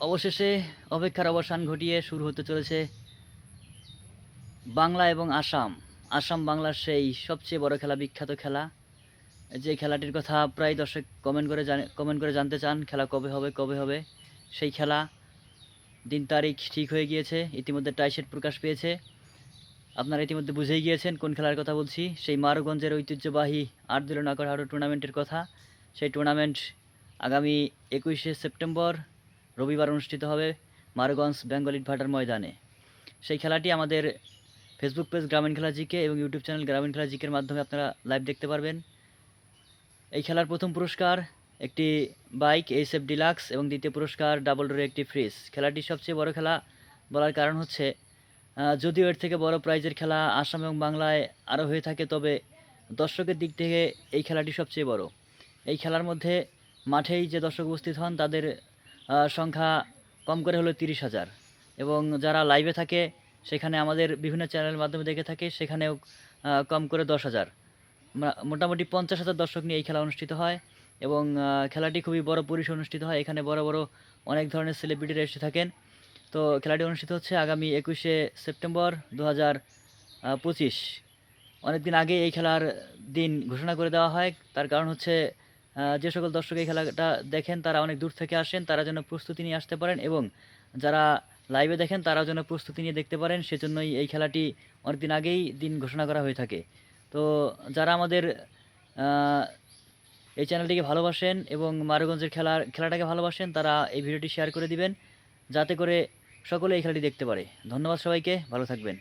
অবশেষে অপেক্ষার অবসান ঘটিয়ে শুরু হতে চলেছে বাংলা এবং আসাম। আসাম বাংলার সেই সবচেয়ে বড় খেলা, বিখ্যাত খেলা। যে খেলাটির কথা প্রায় দর্শক কমেন্ট করে জানে কমেন্ট করে জানতে চান, খেলা কবে হবে কবে হবে, সেই খেলা দিন তারিখ ঠিক হয়ে গিয়েছে, ইতিমধ্যে টাইসেট প্রকাশ পেয়েছে। আপনারা ইতিমধ্যে বুঝেই গিয়েছেন কোন খেলার কথা বলছি। সেই মারুগঞ্জের ঐতিহ্যবাহী আট দিল নাকর হাডো টুর্নামেন্টের কথা। সেই টুর্নামেন্ট আগামী একুশে সেপ্টেম্বর রবিবার অনুষ্ঠিত হবে মারগঞ্জ বেঙ্গল ইটভাটার ময়দানে। সেই খেলাটি আমাদের ফেসবুক পেজ গ্রামীণ খেলা জিকে এবং ইউটিউব চ্যানেল গ্রামীণ খেলা জিকের মাধ্যমে আপনারা লাইভ দেখতে পারবেন। এই খেলার প্রথম পুরস্কার একটি বাইক এইসএফ ডিলাক্স এবং দ্বিতীয় পুরস্কার ডাবল ডোরে একটি ফ্রিজ খেলাটি সবচেয়ে বড় খেলা বলার কারণ হচ্ছে যদিও এর থেকে বড় প্রাইজের খেলা আসাম এবং বাংলায় আরও হয়ে থাকে, তবে দর্শকের দিক থেকে এই খেলাটি সবচেয়ে বড়। এই খেলার মধ্যে মাঠেই যে দর্শক উপস্থিত হন, তাদের সংখ্যা কম করে হলো তিরিশ হাজার। এবং যারা লাইভে থাকে, সেখানে আমাদের বিভিন্ন চ্যানেলের মাধ্যমে দেখে থাকে, সেখানেও কম করে দশ হাজার। মোটামুটি পঞ্চাশ হাজার দর্শক নিয়ে এই খেলা অনুষ্ঠিত হয় এবং খেলাটি খুবই বড় পরিসর অনুষ্ঠিত হয়। এখানে বড় বড় অনেক ধরনের সেলিব্রিটিরা এসে থাকেন। তো খেলাটি অনুষ্ঠিত হচ্ছে আগামী একুশে সেপ্টেম্বর দু হাজার পঁচিশ। অনেকদিন আগে এই খেলার দিন ঘোষণা করে দেওয়া হয়। তার কারণ হচ্ছে যে সকল দর্শক এই খেলাটা দেখেন, তারা অনেক দূর থেকে আসেন, তারা যেন প্রস্তুতি নিয়ে আসতে পারেন এবং যারা লাইভে দেখেন, তারাও যেন প্রস্তুতি নিয়ে দেখতে পারেন। সেজন্যই এই খেলাটি অনেকদিন আগেই দিন ঘোষণা করা হয়ে থাকে। তো যারা আমাদের এই চ্যানেলটিকে ভালোবাসেন এবং মারুগঞ্জের খেলার খেলাটাকে ভালোবাসেন, তারা এই ভিডিওটি শেয়ার করে দিবেন, যাতে করে সকলে এই খেলাটি দেখতে পারে। ধন্যবাদ সবাইকে, ভালো থাকবেন।